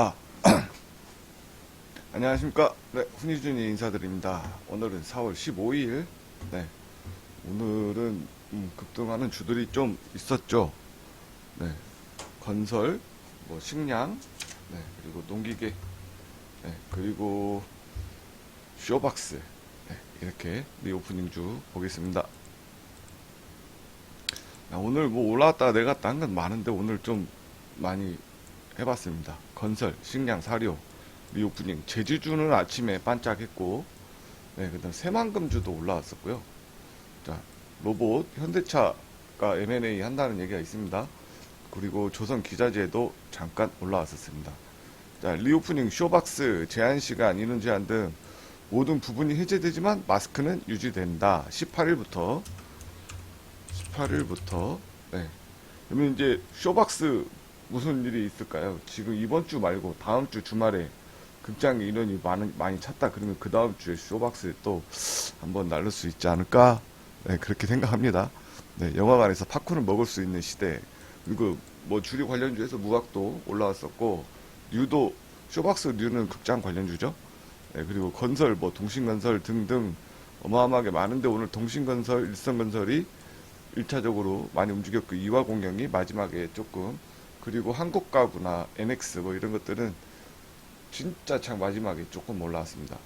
아, 안녕하십니까. 네, 훈이준이 인사드립니다. 오늘은 4월 15일. 네, 오늘은 음, 급등하는 주들이 좀 있었죠. 네, 건설, 뭐 식량, 네, 그리고 농기계, 네, 그리고 쇼박스. 네, 이렇게 리오프닝 주 보겠습니다. 아, 오늘 뭐 올라왔다 내갔다 한 건 많은데 오늘 좀 많이 해봤습니다. 건설, 식량, 사료, 리오프닝, 제주주는 아침에 반짝했고, 네, 그 다음 새만금주도 올라왔었고요. 자, 로봇, 현대차가 M&A 한다는 얘기가 있습니다. 그리고 조선 기자재도 잠깐 올라왔었습니다. 자, 리오프닝, 쇼박스, 제한 시간, 인원 제한 등 모든 부분이 해제되지만 마스크는 유지된다. 18일부터 18일부터 네. 그러면 이제 쇼박스 무슨 일이 있을까요? 지금 이번 주 말고 다음 주 주말에 극장 인원이 많이, 많이 찼다 그러면 그 다음 주에 쇼박스에 또 한번 날릴 수 있지 않을까? 네, 그렇게 생각합니다. 네, 영화관에서 팝콘을 먹을 수 있는 시대. 그리고 뭐 주류 관련주에서 무각도 올라왔었고, 뉴도, 쇼박스 뉴는 극장 관련주죠. 네, 그리고 건설, 뭐 동신건설 등등 어마어마하게 많은데 오늘 동신건설, 일성건설이 1차적으로 많이 움직였고 이화 공영이 마지막에 조금 그리고 한국 가구나 NX 뭐 이런 것들은 진짜 참 마지막에 조금 올라왔습니다.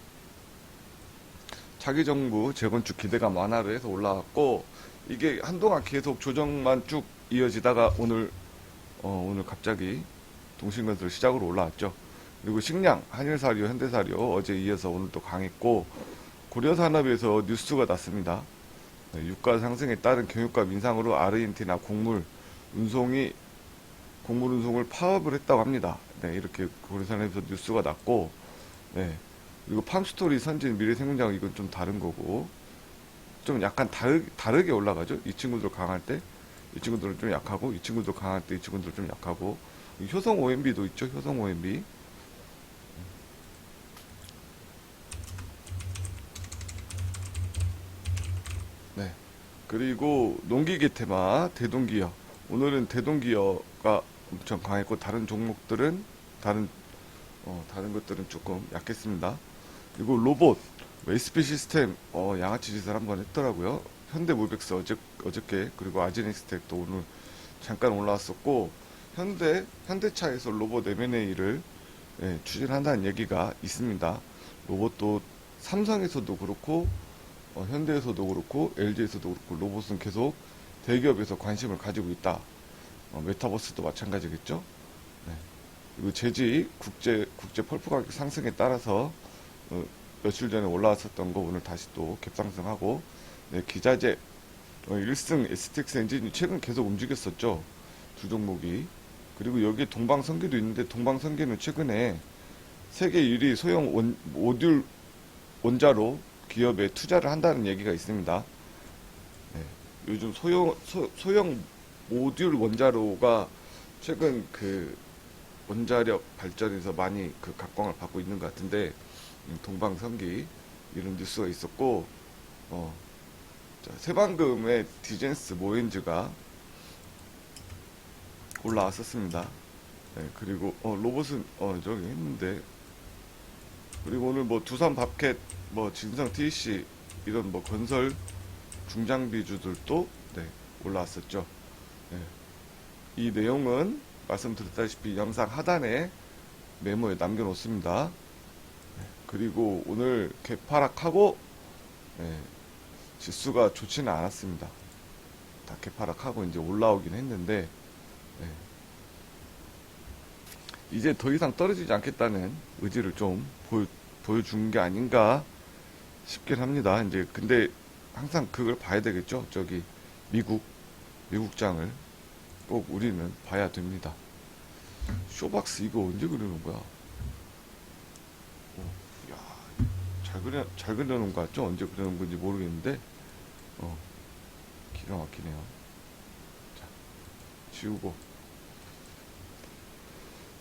차기 정부 재건축 기대감 완화를 해서 올라왔고 이게 한동안 계속 조정만 쭉 이어지다가 오늘 어, 오늘 갑자기 동신건설 시작으로 올라왔죠. 그리고 식량, 한일사료, 현대사료 어제 이어서 오늘 또 강했고 고려산업에서 뉴스가 났습니다. 네, 유가 상승에 따른 경유가 인상으로 아르헨티나 곡물 운송이 곡물 운송을 파업을 했다고 합니다. 네, 이렇게 고려산에서 뉴스가 났고, 네, 그리고 팜스토리 선진 미래생명장 이건 좀 다른 거고, 좀 약간 다르, 다르게 올라가죠. 이 친구들 강할 때, 이 친구들은 좀 약하고, 이 친구들 강할 때, 이 친구들 좀 약하고, 효성 OMB도 있죠. 효성 OMB. 네. 그리고 농기계 테마 대동기어. 오늘은 대동기어가 엄청 강했고 다른 종목들은 다른 어, 다른 것들은 조금 약했습니다. 그리고 로봇 웨이스피 시스템 어, 양아치 짓을 한번 했더라고요. 현대모백스 어제 어저께 그리고 아지넥스텍도 오늘 잠깐 올라왔었고 현대 현대차에서 로봇 M&A를 예, 추진한다는 얘기가 있습니다. 로봇도 삼성에서도 그렇고 어, 현대에서도 그렇고 LG에서도 그렇고 로봇은 계속 대기업에서 관심을 가지고 있다. 어, 메타버스도 마찬가지겠죠. 네. 그리고 재지 국제 국제 펄프 가격 상승에 따라서 어, 며칠 전에 올라왔었던 거 오늘 다시 또 갭상승하고 네, 기자재 어, 1승 STX 엔진이 최근 계속 움직였었죠. 두 종목이 그리고 여기 동방성계도 있는데 동방성계는 최근에 세계 1위 소형 원, 모듈 원자로 기업에 투자를 한다는 얘기가 있습니다. 네, 요즘 소형 소, 소형 모듈 원자로가 최근 그 원자력 발전에서 많이 그 각광을 받고 있는 것 같은데 음, 동방성기 이런 뉴스가 있었고 어, 자, 새방금의 디젠스 모엔즈가 올라왔었습니다. 네, 그리고 어, 로봇은 어, 저기 했는데 그리고 오늘 뭐 두산 밥켓 뭐 진성 TC 이런 뭐 건설 중장비주들도 네, 올라왔었죠. 네. 이 내용은 말씀드렸다시피 영상 하단에 메모에 남겨놓습니다. 네, 그리고 오늘 개파락하고 네, 지수가 좋지는 않았습니다. 다 개파락하고 이제 올라오긴 했는데 네. 이제 더 이상 떨어지지 않겠다는 의지를 좀 보여, 보여준 게 아닌가 싶긴 합니다. 이제 근데 항상 그걸 봐야 되겠죠. 저기 미국 미국장을 꼭 우리는 봐야 됩니다. 쇼박스 이거 언제 그려놓은 거야? 어, 야, 잘 그려 잘 그려놓은 거 같죠? 언제 그려놓은 건지 모르겠는데, 어, 기가 막히네요. 자, 지우고.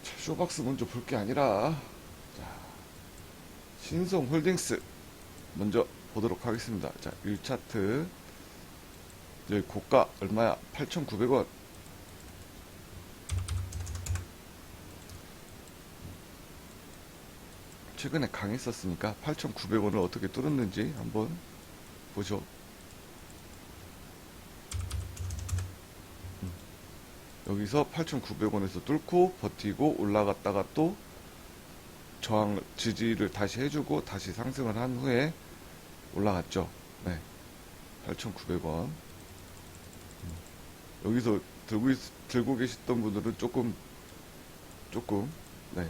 자, 쇼박스 먼저 볼 게 아니라, 자, 신성 홀딩스 먼저 보도록 하겠습니다. 자, 1차트. 여기 고가 얼마야? 8,900원. 최근에 강했었으니까 8,900원을 어떻게 뚫었는지 한번 보죠. 음. 여기서 8,900원에서 뚫고 버티고 올라갔다가 또 저항 지지를 다시 해주고 다시 상승을 한 후에 올라갔죠. 네. 8,900원. 음. 여기서 들고 있, 들고 계셨던 분들은 조금 조금 네.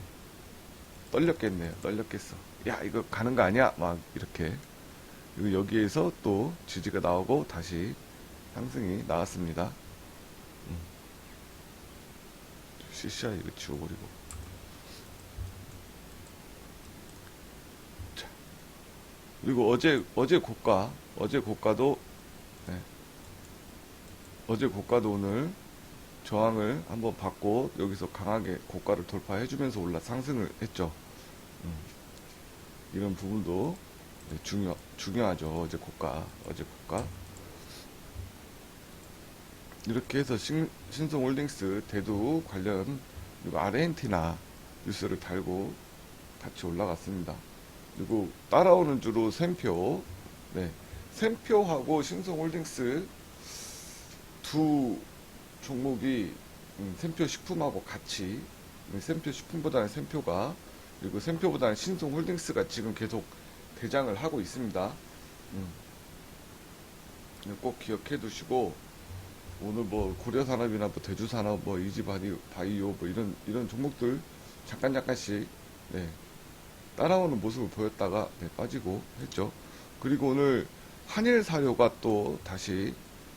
떨렸겠네요. 떨렸겠어. 야, 이거 가는 거 아니야? 막 이렇게. 그리고 여기에서 또 지지가 나오고 다시 상승이 나왔습니다. 음. CCI 이거 지워버리고. 자. 그리고 어제, 어제 고가, 어제 고가도, 네. 어제 고가도 오늘 저항을 한번 받고 여기서 강하게 고가를 돌파해주면서 올라 상승을 했죠. 음. 이런 부분도 네, 중요 중요하죠. 어제 고가, 어제 고가. 이렇게 해서 신, 신성홀딩스 대두 관련 그리고 아르헨티나 뉴스를 달고 같이 올라갔습니다. 그리고 따라오는 주로 샘표, 네, 샘표하고 신성홀딩스 두 종목이 음, 샘표 식품하고 같이 음, 샘표 식품보다는 샘표가 그리고 샘표보다는 신성홀딩스가 지금 계속 대장을 하고 있습니다. 음. 꼭 기억해 두시고 오늘 뭐 고려산업이나 뭐 대주산업 뭐 이지바디 바이오 뭐 이런 이런 종목들 잠깐 잠깐씩 네, 따라오는 모습을 보였다가 네, 빠지고 했죠. 그리고 오늘 한일 사료가 또 다시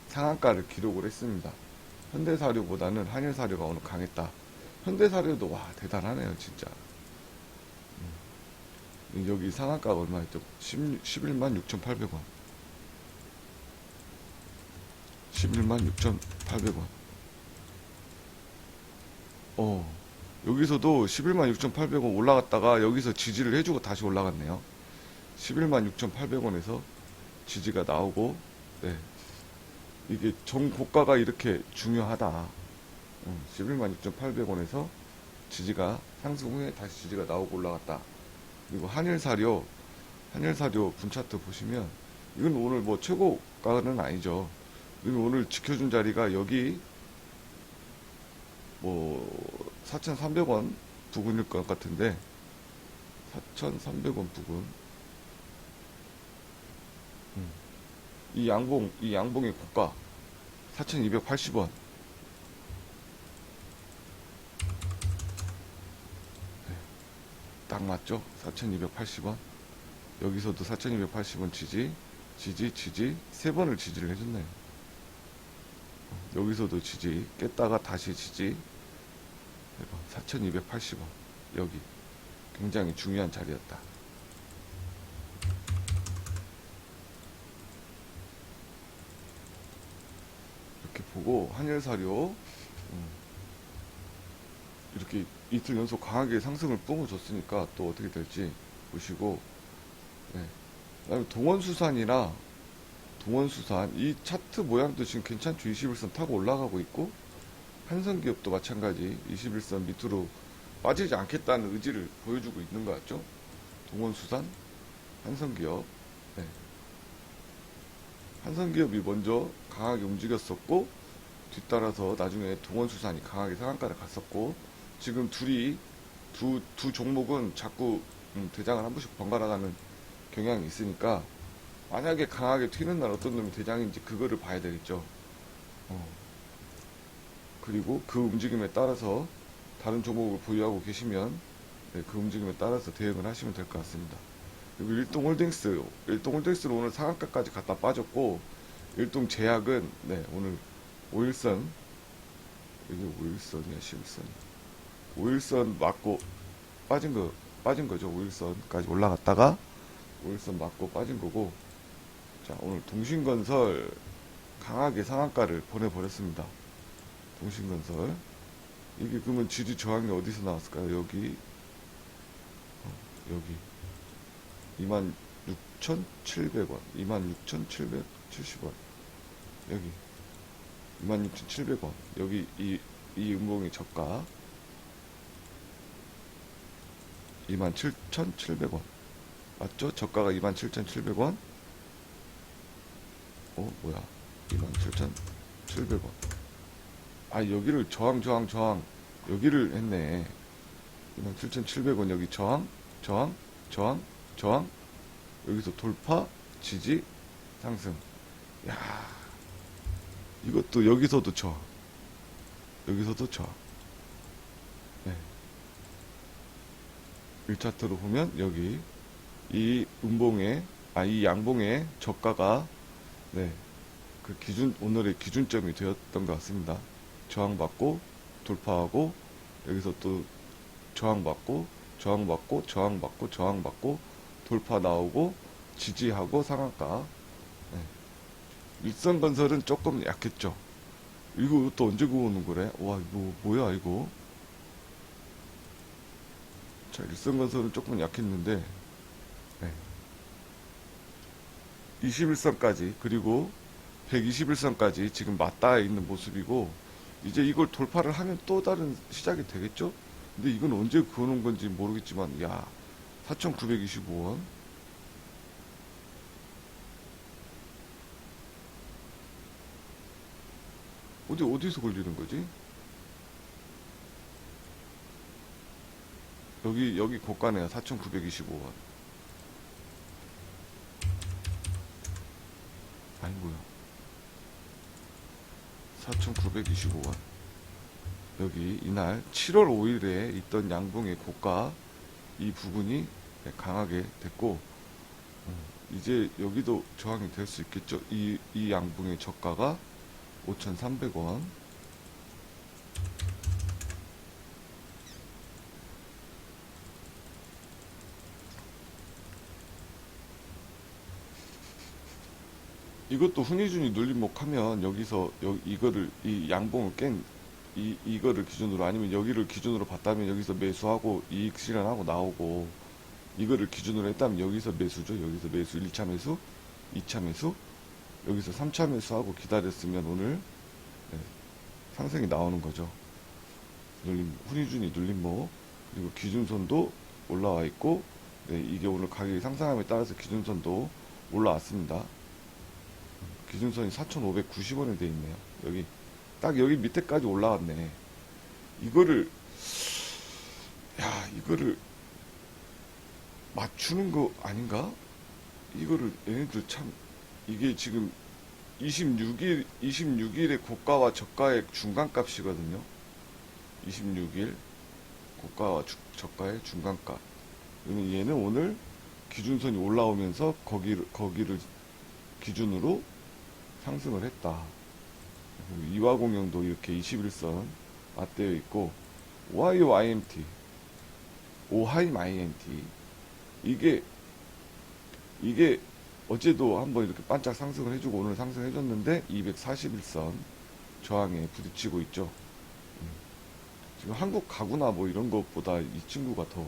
상한가를 기록을 했습니다. 현대 사료보다는 한일 사료가 오늘 강했다. 현대 사료도 와 대단하네요 진짜. 음. 여기 상한가가 얼마였죠? 10, 11만 6,800원. 11만 6,800원. 어, 여기서도 11만 6,800원 올라갔다가 여기서 지지를 해주고 다시 올라갔네요. 11만 6,800원에서 지지가 나오고, 네. 이게 정고가가 이렇게 중요하다. 음, 11만 6,800원에서 지지가 상승 후에 다시 지지가 나오고 올라갔다. 그리고 한일사료, 한일사료 분차트 보시면 이건 오늘 뭐 최고가는 아니죠. 오늘 지켜준 자리가 여기 뭐 4,300원 부근일 것 같은데 4,300원 부근. 음. 이 양봉, 이 양봉의 고가 4,280원. 네, 딱 맞죠? 4,280원. 여기서도 4,280원 지지, 지지, 지지, 세 번을 지지를 해줬네요. 여기서도 지지, 깼다가 다시 지지, 4,280원. 여기. 굉장히 중요한 자리였다. 이렇게 보고 한일사료 음, 이렇게 이틀 연속 강하게 상승을 뿜어줬으니까 또 어떻게 될지 보시고 네. 그다음에 동원수산이나 동원수산 이 차트 모양도 지금 괜찮죠 21선 타고 올라가고 있고 한성기업도 마찬가지 21선 밑으로 빠지지 않겠다는 의지를 보여주고 있는 것 같죠 동원수산 한성기업 네. 한성기업이 먼저 강하게 움직였었고 뒤따라서 나중에 동원수산이 강하게 상한가를 갔었고 지금 둘이 두, 두 종목은 자꾸 음, 대장을 한 번씩 번갈아 가는 경향이 있으니까 만약에 강하게 튀는 날 어떤 놈이 대장인지 그거를 봐야 되겠죠. 어. 그리고 그 움직임에 따라서 다른 종목을 보유하고 계시면 네, 그 움직임에 따라서 대응을 하시면 될 것 같습니다. 그리고 일동홀딩스, 일동홀딩스로 오늘 상한가까지 갔다 빠졌고 일동제약은 네, 오늘 5일선 이게 5일선이야 11선 5일선 맞고 빠진 거 빠진 거죠. 5일선까지 올라갔다가 5일선 맞고 빠진 거고. 자 오늘 동신건설 강하게 상한가를 보내버렸습니다. 동신건설. 이게 그러면 지지 저항이 어디서 나왔을까요? 여기. 어, 여기. 26,700원. 26,770원. 여기 26,700원. 여기 이, 이 음봉이 저가. 27,700원. 맞죠? 저가가 27,700원. 어, 뭐야. 27,700원. 아, 여기를 저항, 저항, 저항. 여기를 했네. 27,700원. 여기 저항, 저항, 저항, 저항. 여기서 돌파, 지지, 상승. 야 이것도 여기서도 저항. 여기서도 저항. 네. 1차트로 보면 여기 이 음봉의 아이 양봉의 저가가 네. 그 기준 오늘의 기준점이 되었던 것 같습니다. 저항받고 돌파하고 여기서 또 저항받고 저항받고 저항받고 저항받고 돌파 나오고 지지하고 상한가 네. 일성건설은 조금 약했죠. 이거 또 언제 구워오는 거래? 와 이거 뭐야 이거? 자 일성건설은 조금 약했는데 네. 21선까지 그리고 121선까지 지금 맞닿아 있는 모습이고 이제 이걸 돌파를 하면 또 다른 시작이 되겠죠? 근데 이건 언제 그어놓은 건지 모르겠지만 야 4,925원 어디 어디서 걸리는 거지? 여기 여기 고가네요. 4,925원 아니고요 4,925원 여기 이날 7월 5일에 있던 양봉의 고가 이 부분이 네, 강하게 됐고 음, 이제 여기도 저항이 될 수 있겠죠. 이, 이 양봉의 저가가 5,300원. 이것도 훈이준이 눌림목 하면 여기서 여, 이거를 이 양봉을 깬 이, 이거를 기준으로 아니면 여기를 기준으로 봤다면 여기서 매수하고 이익 실현하고 나오고 이거를 기준으로 했다면 여기서 매수죠. 여기서 매수 1차 매수 2차 매수 여기서 3차 매수하고 기다렸으면 오늘 네, 상승이 나오는 거죠 눌림 훈이준이 눌림목 그리고 기준선도 올라와 있고 네, 이게 오늘 가격이 상승함에 따라서 기준선도 올라왔습니다 기준선이 4,590원에 돼 있네요. 여기 딱 여기 밑에까지 올라왔네. 이거를 야 이거를 맞추는 거 아닌가? 이거를 얘네들 참 이게 지금 26일 26일의 고가와 저가의 중간값이거든요. 26일 고가와 주- 저가의 중간값. 그러면 얘는 오늘 기준선이 올라오면서 거기를 거기를 기준으로 상승을 했다. 이화공영도 이렇게 21선 맞대어 있고 IMT, 오하임 IMT 이게 이게 어제도 한번 이렇게 반짝 상승을 해주고 오늘 상승해줬는데 241선 저항에 부딪히고 있죠. 음. 지금 한국 가구나 뭐 이런 것보다 이 친구가 더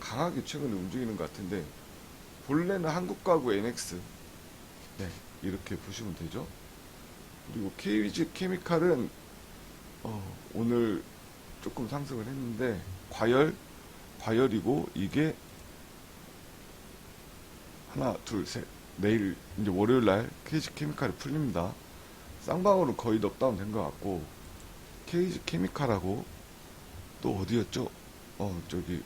강하게 최근에 움직이는 것 같은데 본래는 한국 가구 NX 네, 이렇게 보시면 되죠. 그리고 KWG 케미칼은 어, 오늘 조금 상승을 했는데 과열, 과열이고 이게 하나, 둘, 셋. 내일 이제 월요일 날 KG 케미칼이 풀립니다. 쌍방울은 거의 넉다운 된 것 같고 KG 케미칼하고 또 어디였죠? 어 저기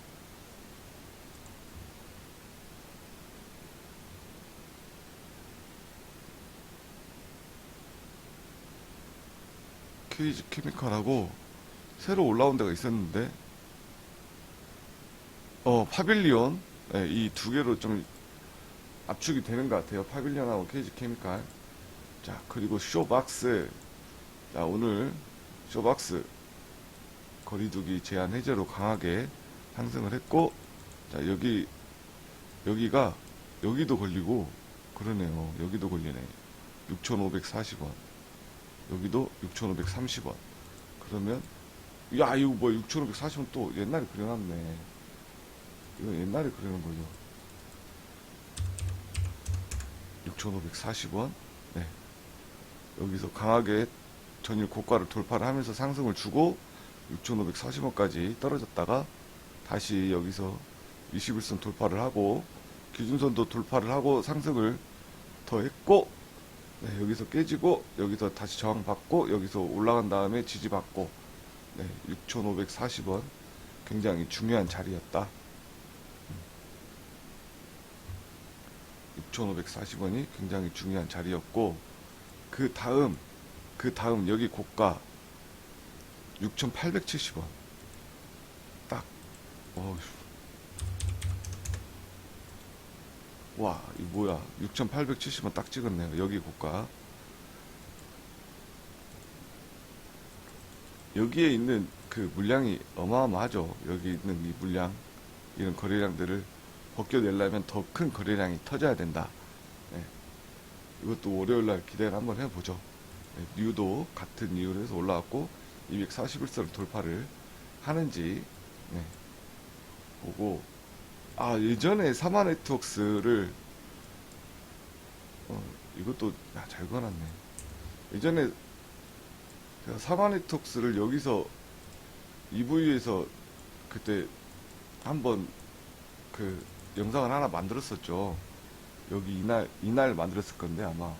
KG 케미칼하고 새로 올라온 데가 있었는데 어 파빌리온 네, 이두 개로 좀 압축이 되는 것 같아요 파빌리온하고 KG 케미칼 자 그리고 쇼박스 자 오늘 쇼박스 거리두기 제한 해제로 강하게 상승을 했고 자 여기 여기가 여기도 걸리고 그러네요 여기도 걸리네 6,540원 여기도 6,530원. 그러면, 야, 이거 뭐 6,540원 또 옛날에 그려놨네. 이거 옛날에 그려놓은 거죠. 6,540원. 네. 여기서 강하게 전일 고가를 돌파를 하면서 상승을 주고 6,540원까지 떨어졌다가 다시 여기서 21선 돌파를 하고 기준선도 돌파를 하고 상승을 더 했고 네, 여기서 깨지고 여기서 다시 저항 받고 여기서 올라간 다음에 지지 받고 네, 6,540원 굉장히 중요한 자리였다. 6,540원이 굉장히 중요한 자리였고 그 다음 그 다음 여기 고가 6,870원 딱 어휴 와, 이 뭐야? 6,870원 딱 찍었네요. 여기 고가. 여기에 있는 그 물량이 어마어마하죠. 여기 있는 이 물량, 이런 거래량들을 벗겨내려면 더 큰 거래량이 터져야 된다. 네. 이것도 월요일 날 기대를 한번 해보죠. 네, 뉴도 같은 이유로 해서 올라왔고, 241선 돌파를 하는지, 네. 보고, 아, 예전에 사마 네트웍스를, 어, 이것도, 야, 잘 걸었네. 예전에, 제가 사마 네트웍스를 여기서, EV에서 그때 한번 그 영상을 하나 만들었었죠. 여기 이날, 이날 만들었을 건데, 아마.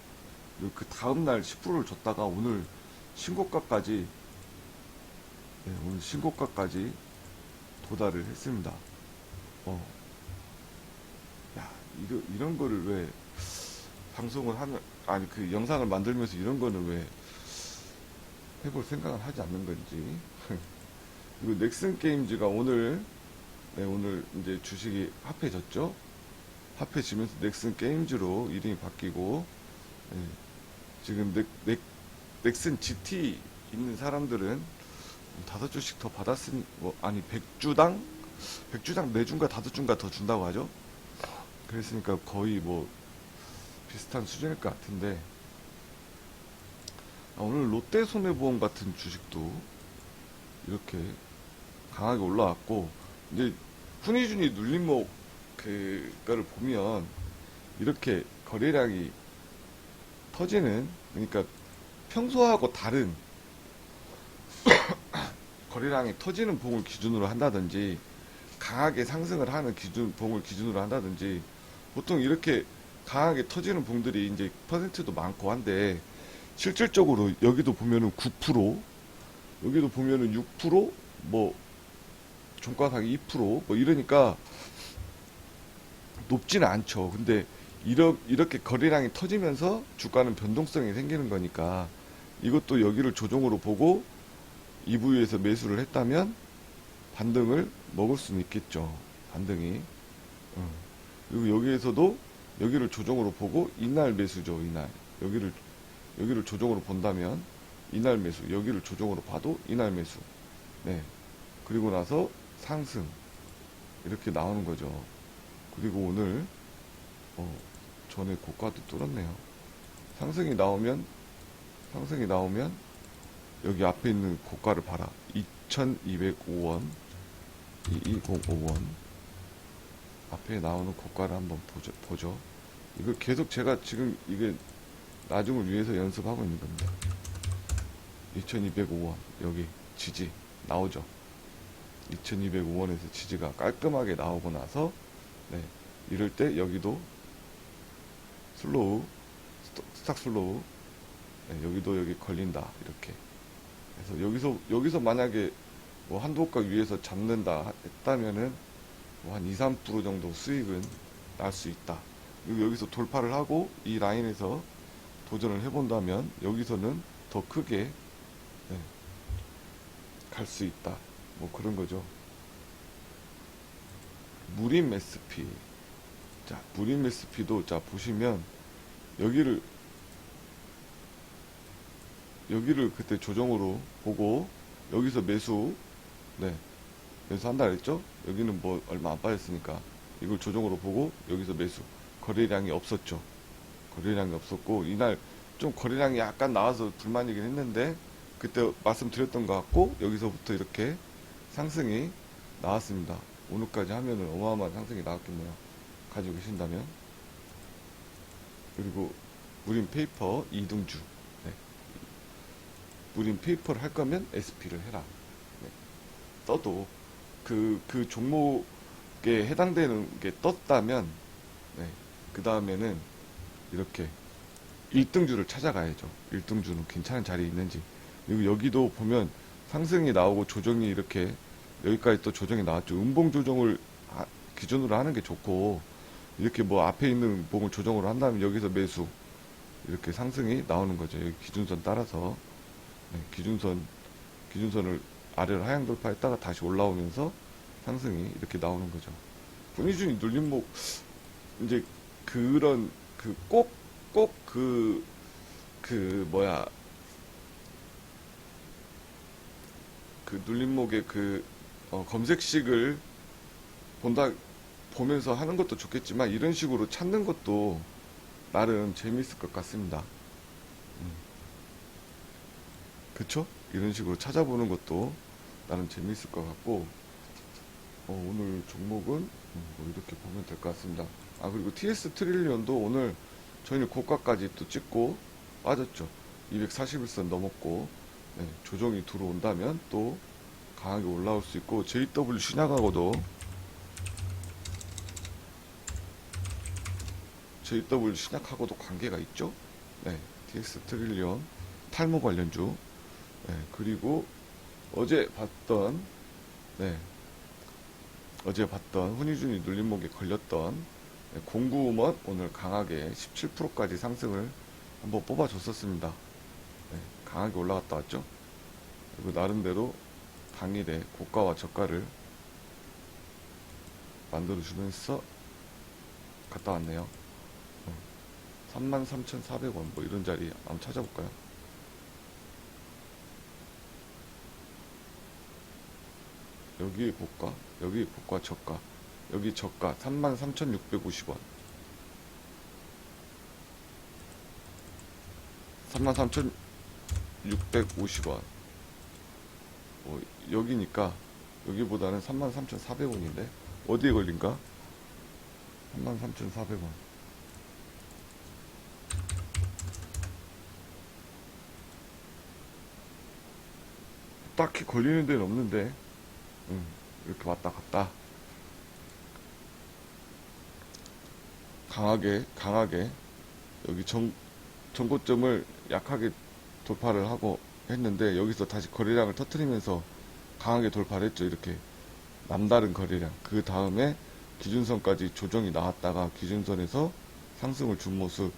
그 다음 날 10%를 줬다가 오늘 신고가까지, 네, 오늘 신고가까지 도달을 했습니다. 어, 야, 이런, 이런 거를 왜 방송을 하면, 아니, 그 영상을 만들면서 이런 거는 왜 해볼 생각을 하지 않는 건지. 그리고 넥슨 게임즈가 오늘, 네, 오늘 이제 주식이 합해졌죠? 합해지면서 넥슨 게임즈로 이름이 바뀌고, 네, 지금 넥, 넥, 넥슨 GT 있는 사람들은 다섯 주씩 더 받았으니, 뭐, 아니, 100주당? 100주당 4주인가 5주인가 더 준다고 하죠? 그랬으니까 거의 뭐 비슷한 수준일 것 같은데 아, 오늘 롯데 손해보험 같은 주식도 이렇게 강하게 올라왔고 이제 훈이준이 눌림목 그거를 보면 이렇게 거래량이 터지는 그러니까 평소하고 다른 거래량이 터지는 봉을 기준으로 한다든지 강하게 상승을 하는 기준 봉을 기준으로 한다든지 보통 이렇게 강하게 터지는 봉들이 이제 퍼센트도 많고 한데 실질적으로 여기도 보면은 9% 여기도 보면은 6%뭐 종가상이 2%뭐 이러니까 높지는 않죠. 근데 이러, 이렇게 거래량이 터지면서 주가는 변동성이 생기는 거니까 이것도 여기를 조정으로 보고 이 부위에서 매수를 했다면 반등을 먹을 수는 있겠죠. 반등이. 어. 그리고 여기에서도 여기를 조정으로 보고 이날 매수죠. 이날. 여기를 여기를 조정으로 본다면 이날 매수. 여기를 조정으로 봐도 이날 매수. 네. 그리고 나서 상승. 이렇게 나오는 거죠. 그리고 오늘 어, 전에 고가도 뚫었네요. 상승이 나오면 상승이 나오면 여기 앞에 있는 고가를 봐라. 2205원 2205원 앞에 나오는 고가를 한번 보죠, 보죠. 이거 계속 제가 지금 이게 나중을 위해서 연습하고 있는 겁니다. 2205원 여기 지지 나오죠. 2205원에서 지지가 깔끔하게 나오고 나서 네, 이럴 때 여기도 슬로우 스탁 슬로우 네, 여기도 여기 걸린다 이렇게 그래서 여기서 여기서 만약에 뭐 한두 호가 위에서 잡는다 했다면은 뭐 한 2, 3% 정도 수익은 날 수 있다. 그리고 여기서 돌파를 하고 이 라인에서 도전을 해본다면 여기서는 더 크게 네, 갈수 있다. 뭐 그런 거죠. 무림 SP. 자, 무림 SP도 자 보시면 여기를 여기를 그때 조정으로 보고 여기서 매수 네 매수 한다 그랬죠 여기는 뭐 얼마 안 빠졌으니까 이걸 조정으로 보고 여기서 매수 거래량이 없었죠 거래량이 없었고 이날 좀 거래량이 약간 나와서 불만이긴 했는데 그때 말씀드렸던 것 같고 여기서부터 이렇게 상승이 나왔습니다 오늘까지 하면은 어마어마한 상승이 나왔겠네요 가지고 계신다면 그리고 무림 페이퍼 이등주 네. 무림 페이퍼를 할 거면 SP를 해라. 네. 써도 그, 그 종목에 게 해당되는 게 떴다면 네, 그 다음에는 이렇게 1등주를 찾아가야죠. 1등주는 괜찮은 자리에 있는지. 그리고 여기도 보면 상승이 나오고 조정이 이렇게 여기까지 또 조정이 나왔죠. 음봉 조정을 하- 기준으로 하는 게 좋고 이렇게 뭐 앞에 있는 봉을 조정으로 한다면 여기서 매수 이렇게 상승이 나오는 거죠. 여기 기준선 따라서 네, 기준선 기준선을 아래로 하향 돌파했다가 다시 올라오면서 상승이 이렇게 나오는 거죠. 분위준이 눌림목 이제 그런 그 꼭 꼭 그그 뭐야 그 눌림목의 그 어, 검색식을 본다 보면서 하는 것도 좋겠지만 이런 식으로 찾는 것도 나름 재미있을 것 같습니다. 음. 그쵸? 이런 식으로 찾아보는 것도 나름 재미있을 것 같고 어, 오늘 종목은 음, 뭐 이렇게 보면 될 것 같습니다. 아 그리고 TS 트릴리언도 오늘 저희는 고가까지 또 찍고 빠졌죠. 241선 넘었고 네, 조정이 들어온다면 또 강하게 올라올 수 있고 JW 신약하고도 JW 신약하고도 관계가 있죠. 네, TS 트릴리언 탈모 관련주 네, 그리고 어제 봤던 네, 어제 봤던 훈이준이 눌림목에 걸렸던 네, 공구음원 오늘 강하게 17%까지 상승을 한번 뽑아줬었습니다. 네, 강하게 올라갔다 왔죠. 그리고 나름대로 당일에 고가와 저가를 만들어주면서 갔다 왔네요. 33,400원 뭐 이런 자리 한번 찾아볼까요? 여기 고가, 여기 고가 저가, 여기 저가 33,650원. 33,650원. 어, 여기니까 여기보다는 33,400원인데 어디에 걸린가? 33,400원. 딱히 걸리는 데는 없는데 음, 이렇게 왔다 갔다 강하게 강하게 여기 정, 정고점을 약하게 돌파를 하고 했는데 여기서 다시 거래량을 터트리면서 강하게 돌파를 했죠 이렇게 남다른 거래량 그 다음에 기준선까지 조정이 나왔다가 기준선에서 상승을 준 모습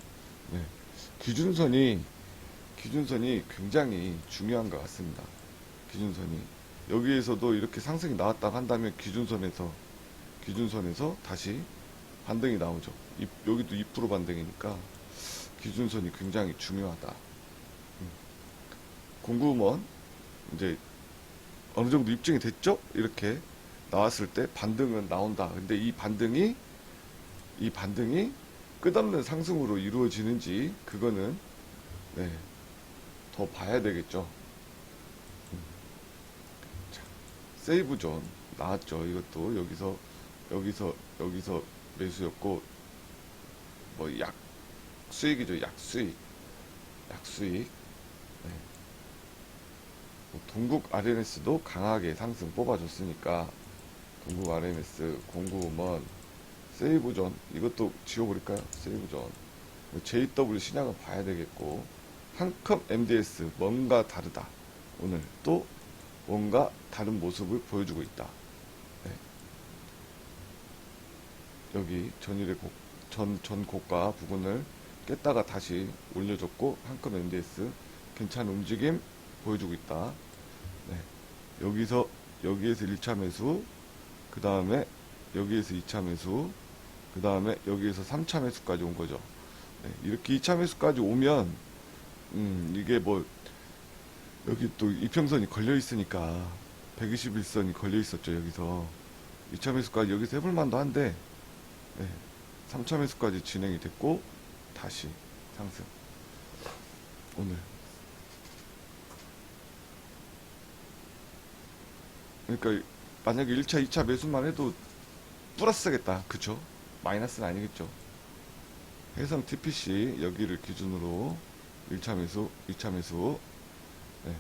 네. 기준선이 기준선이 굉장히 중요한 것 같습니다 기준선이 여기에서도 이렇게 상승이 나왔다가 한다면 기준선에서 기준선에서 다시 반등이 나오죠. 이- 여기도 2% 반등이니까 기준선이 굉장히 중요하다. 음. 공구먼 이제 어느 정도 입증이 됐죠? 이렇게 나왔을 때 반등은 나온다. 근데 이 반등이 이 반등이 끝없는 상승으로 이루어지는지 그거는 네, 더 봐야 되겠죠. 세이브 존 나왔죠. 이것도 여기서 여기서 여기서 매수였고 뭐 약 수익이죠. 약 수익, 약 수익. 네. 뭐 동국 RNS도 강하게 상승 뽑아줬으니까 동국 RNS 공구먼 세이브존 이것도 지워버릴까요? 세이브존 JW 신약은 봐야 되겠고 한컴 MDS 뭔가 다르다. 오늘 또 뭔가 다른 모습을 보여주고 있다. 네. 여기 전일의 고, 전, 전 고가 부분을 깼다가 다시 올려줬고 한컴 MDS 괜찮은 움직임 보여주고 있다. 네. 여기서 여기에서 1차 매수 그 다음에 여기에서 2차 매수 그 다음에 여기에서 3차 매수까지 온 거죠. 네. 이렇게 2차 매수까지 오면 음, 이게 뭐 여기 또 이평선이 걸려 있으니까 121선이 걸려 있었죠 여기서 2차 매수까지 여기서 해볼 만도 한데 네, 3차 매수까지 진행이 됐고 다시 상승 오늘 그러니까 만약에 1차 2차 매수만 해도 플러스겠다 그쵸 마이너스는 아니겠죠 해성 TPC 여기를 기준으로 1차 매수 2차 매수 네.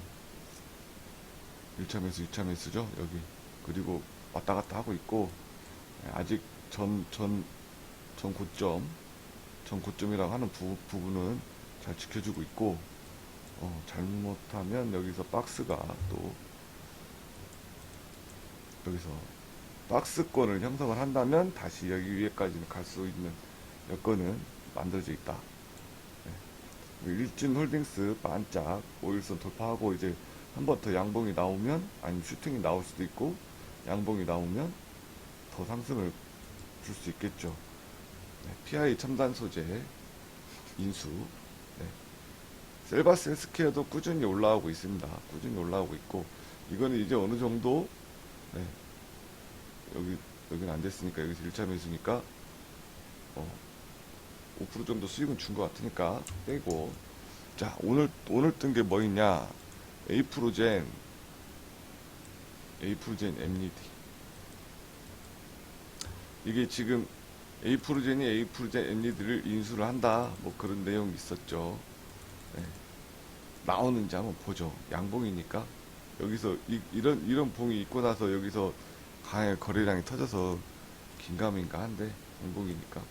1차 매수, 2차 매수죠, 여기. 그리고 왔다 갔다 하고 있고, 네, 아직 전, 전, 전 고점, 전 고점이라고 하는 부, 부분은 잘 지켜주고 있고, 어, 잘못하면 여기서 박스가 또, 여기서 박스권을 형성을 한다면 다시 여기 위에까지는 갈 수 있는 여건은 만들어져 있다. 네. 일진 홀딩스 반짝 5일선 돌파하고 이제 한 번 더 양봉이 나오면 아니면 슈팅이 나올 수도 있고 양봉이 나오면 더 상승을 줄 수 있겠죠. 네. PI 첨단 소재 인수 네. 셀바스 헬스케어도 꾸준히 올라오고 있습니다. 꾸준히 올라오고 있고 이거는 이제 어느 정도 네. 여기 여기는 안 됐으니까 여기서 1차 매수니까 어, 5% 정도 수익은 준 것 같으니까 떼고. 자 오늘 오늘 뜬 게 뭐 있냐? 에이프로젠 에이프로젠 MLD 이게 지금 에이프로젠이 에이프로젠 MLD를 인수를 한다 뭐 그런 내용이 있었죠. 네. 나오는지 한번 보죠. 양봉이니까. 여기서 이, 이런 이런 봉이 있고 나서 여기서 강하게 거래량이 터져서 긴가민가 한데 양봉이니까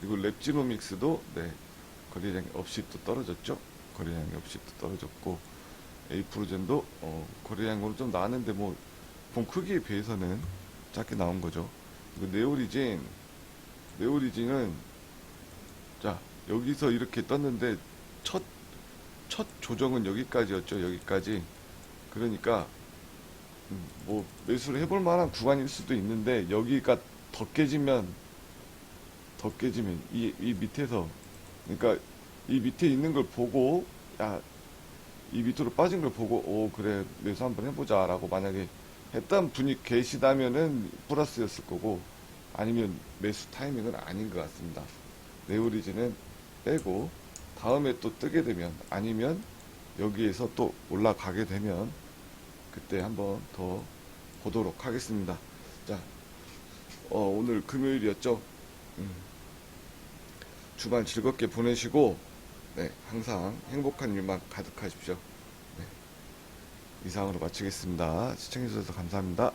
그리고 랩지노믹스도 네 거래량이 없이 또 떨어졌죠. 거래량이 없이 또 떨어졌고 에이프로젠도 어, 거래량으로 좀 나왔는데 뭐 본 크기에 비해서는 작게 나온 거죠. 그리고 네오리진 네오리진은 자 여기서 이렇게 떴는데 첫 첫 조정은 여기까지였죠. 여기까지 그러니까 음, 뭐 매수를 해볼 만한 구간일 수도 있는데 여기가 더 깨지면 더 깨지면 이, 이 밑에서 그러니까 이 밑에 있는 걸 보고 야 이 밑으로 빠진 걸 보고 오 그래 매수 한번 해보자 라고 만약에 했던 분이 계시다면은 플러스였을 거고 아니면 매수 타이밍은 아닌 것 같습니다. 네오리지는 빼고 다음에 또 뜨게 되면 아니면 여기에서 또 올라가게 되면 그때 한번 더 보도록 하겠습니다 자 어, 오늘 금요일이었죠 음. 주말 즐겁게 보내시고 네, 항상 행복한 일만 가득하십시오. 네, 이상으로 마치겠습니다. 시청해주셔서 감사합니다.